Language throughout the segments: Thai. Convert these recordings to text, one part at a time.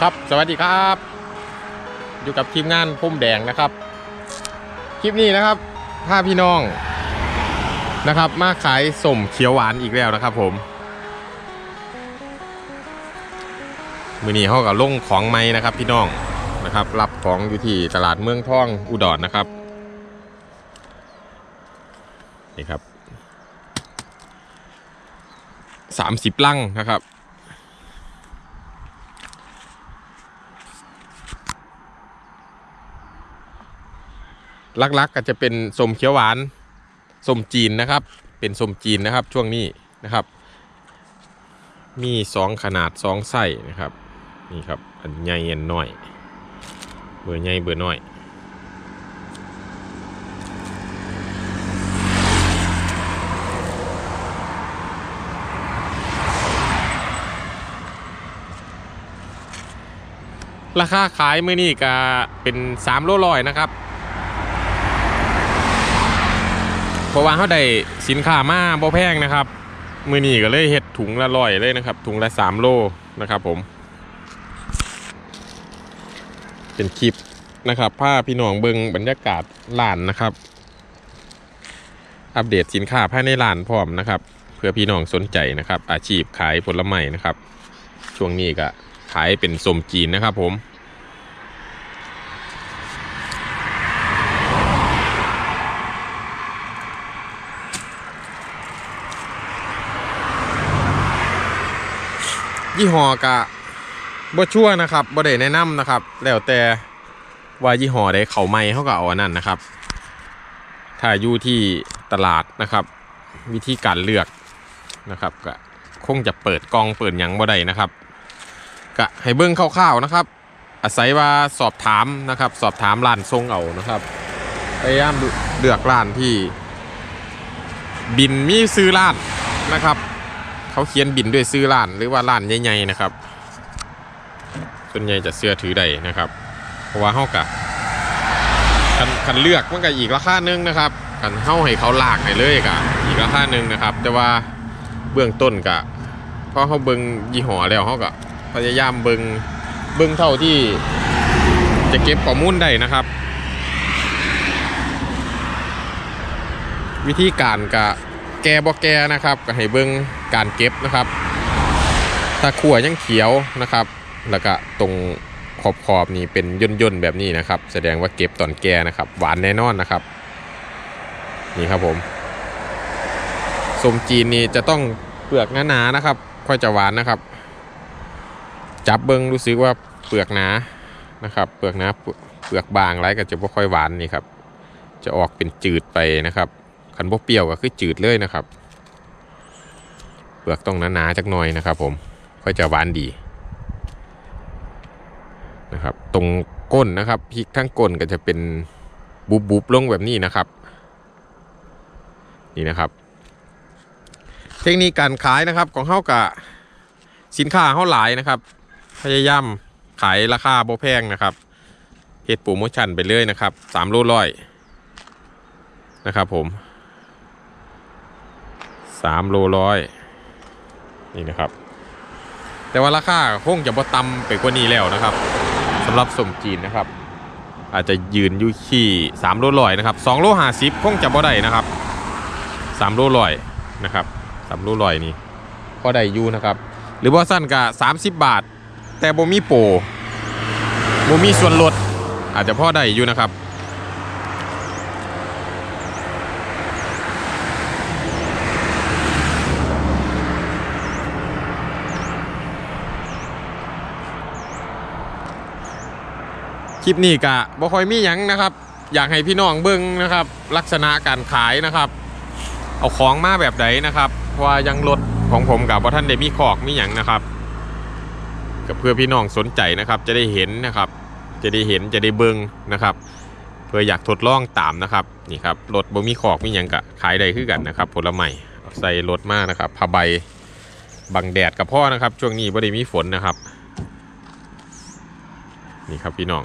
ครับสวัสดีครับ อยู่กับทีมงานพุ่มแดงนะครับ คลิปนี้นะครับพาพี่น้องนะครับ มาขายสมเขียวหวานอีกแล้วนะครับ ผมมือนี้เขากับลงของไม้นะครับพี่น้องนะครับ รับของอยู่ที่ตลาดเมืองท่องอุดรนะครับนี่ครับสามสิบลังนะครับ ลักๆก็จะเป็นสมเขียวหวานสมจีนนะครับ เป็นสมจีนนะครับช่วงนี้นะครับ มีสองขนาดสองไส้นะครับนี่ครับอันใหญ่อันน้อย เบอร์ใหญ่เบอร์น้อยราคาขายมื้อนี้ก็เป็น3โลร้อยนะครับ เพราะว่าเขาได้สินค้ามาบ่แพงนะครับ มือนี้ก็เลยเฮ็ดถุงละร้อยเลยนะครับ ถุงละ3โลนะครับผม เป็นคลิปนะครับพาพี่น้องเบิงบรรยากาศร้านนะครับ อัปเดตสินค้าภายในร้านพร้อมนะครับ เพื่อพี่น้องสนใจนะครับ อาชีพขายผลไม้นะครับ ช่วงนี้ก็ขายเป็นสมจีนนะครับผม ยี่ห้อกะบ่ชั่วนะครับบ่ได้แนะนำนะครับ แล้วแต่ว่ายี่ห้อใดเขาไม่เขาก็เอาอันนั้นนะครับ ถ้าอยู่ที่ตลาดนะครับ วิธีการเลือกนะครับก็คงจะเปิดกล่องเปิดยังบ่ได้นะครับก็ให้เบิ่งคร่าวๆนะครับ อาศัยว่าสอบถามนะครับ สอบถามร้านทรงเอานะครับพยายามเลือกร้านที่ บินมีซื้อร้านนะครับ เขาเขียนบินด้วยซื้อร้านหรือว่าร้านใหญ่ๆนะครับ ส่วนใหญ่จะเสื้อถือใดนะครับ เพราะว่าเฮากะคันคันเลือกมันก็อีกราคาหนึงนะครับคันเฮาให้เขาลากให้เลยกะอีกราคาหนึงนะครับ แต่ว่าเบื้องต้นกะพอเขาเบิงยี่ห้อแล้วเขาก็พยายามเบิงเบิงเท่าที่จะเก็บข้อมูลได้นะครับ วิธีการกะแกบ่แกนะครับก็ให้เบิ่ง การเก็บนะครับ ถ้าขั่วยังเขียวนะครับ แล้วก็ตรงขอบขอบๆนี่เป็นย่นย่นๆแบบนี้นะครับ แสดงว่าเก็บตอนแก่นะครับ หวานแน่นอนนะครับ นี่ครับผมสมจีนนี่จะต้องเปลือกหนาๆนะครับ ค่อยจะหวานนะครับ จับเบิ้งรู้สึกว่าเปลือกหนานะครับ เปลือกหนาเปลือกบางไรก็จะไม่ค่อยหวานนี่ครับ จะออกเป็นจืดไปนะครับขันบ่เปรี้ยวก็คือจืดเลยนะครับ เปลือกต้องหนาๆจักหน่อยนะครับผมค่อยจะหวานดีนะครับ ตรงก้นนะครับพริกทั้งก้นก็จะเป็นบุบๆลงแบบนี้นะครับ นี่นะครับ เทคนิคการขายนะครับของเขากับสินค้าเขาหลายนะครับ พยายามขายราคาบ่แพงนะครับเฮ็ดโปรโมชั่นไปเลยนะครับสามโลร้อยนะครับผมสามโลร้อย นี่นะครับ แต่ว่าราคาคงจะบ่ต่ำไปกว่านี้แล้วนะครับสำหรับสมจีนนะครับ อาจจะยืนอยู่ที่สามโลร้อยนะครับสองโลห้าสิบคงจะบ่ได้นะครับสามโลร้อยนะครับสามโลร้อยนี่พอได้อยู่นะครับ หรือว่าสั้นก็สามสิบบาท แต่บ่มีโปรบ่มีส่วนลดอาจจะพอได้อยู่นะครับ คลิปนี้กะบ่ค่อยมีหยังนะครับ อยากให้พี่น้องเบิ่งนะครับ ลักษณะการขายนะครับ เอาของมาแบบไหนนะครับเพราะว่ายังรถของผมกับว่าท่านได้มีขอกมีหยังนะครับก็เพื่อพี่น้องสนใจนะครับ จะได้เห็นนะครับ จะได้เห็นจะได้เบิ่งนะครับ เพื่ออยากทดลองตามนะครับนี่ครับรถบ่มีขอกมีหยังกะขายได้คือกันนะครับ ผลไม้ใส่รถมากนะครับผ้าใบบังแดดกับพ่อนะครับ ช่วงนี้บ่ได้มีฝนนะครับ นี่ครับพี่น้อง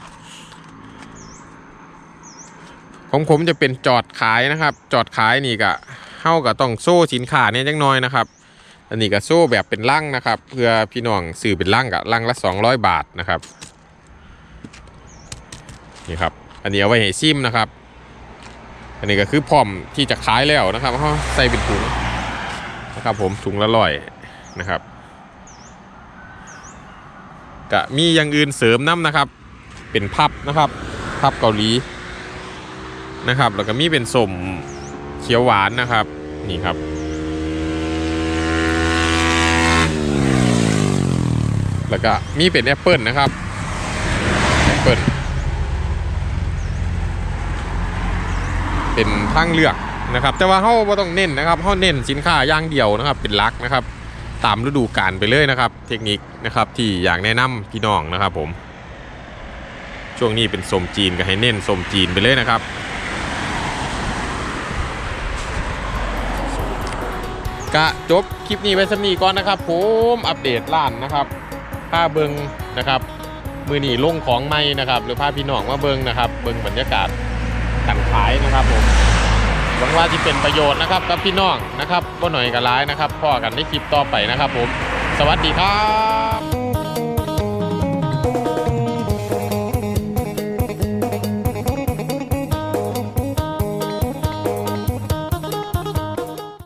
ของผมจะเป็นจอดขายนะครับ จอดขายนี่ก็เข้ากับต้องโซ่สินค้าเนี่ยจังน้อยนะครับ อันนี้ก็โซ่แบบเป็นลังนะครับ เพื่อพี่น้องซื้อเป็นลังกับลังละ 200 บาทนะครับนี่ครับอันนี้เอาไว้ให้ซิมนะครับ อันนี้ก็คือพร้อมที่จะขายแล้วนะครับเขาใส่เป็นถุงนะครับ ผมถุงละร้อยนะครับก็มีอย่างอื่นเสริมน้ำนะครับ เป็นพับนะครับ พับเกาหลี นะครับ แล้วก็มีเป็นสมเขียวหวานนะครับ นี่ครับ แล้วก็มีเป็นแอปเปิลนะครับแอปเปิลเป็นทางเลือกนะครับ แต่ว่าเขาบ่ต้องเน้นนะครับเขาเน้นสินค้าอย่างเดียวนะครับ เป็นลักนะครับ ตามฤดูกาลไปเลยนะครับ เทคนิคนะครับที่อยากแนะนำพี่น้องนะครับผมช่วงนี้เป็นสมจีนก็ให้เน้นสมจีนไปเลยนะครับ กะจบคลิปนี้ไปสำนีก่อนนะครับผมอัปเดตร้านนะครับผ้าเบิงนะครับมือหนีลงของไม่นะครับ หรือผ้าพี่น้องมาเบิงนะครับ เบิงบรรยากาศการขายนะครับผมหวังว่าจะเป็นประโยชน์นะครับกับพี่น้องนะครับก็หน่อยกับร้ายนะครับพ่อกันในคลิปต่อไปนะครับผม สวัสดีครับ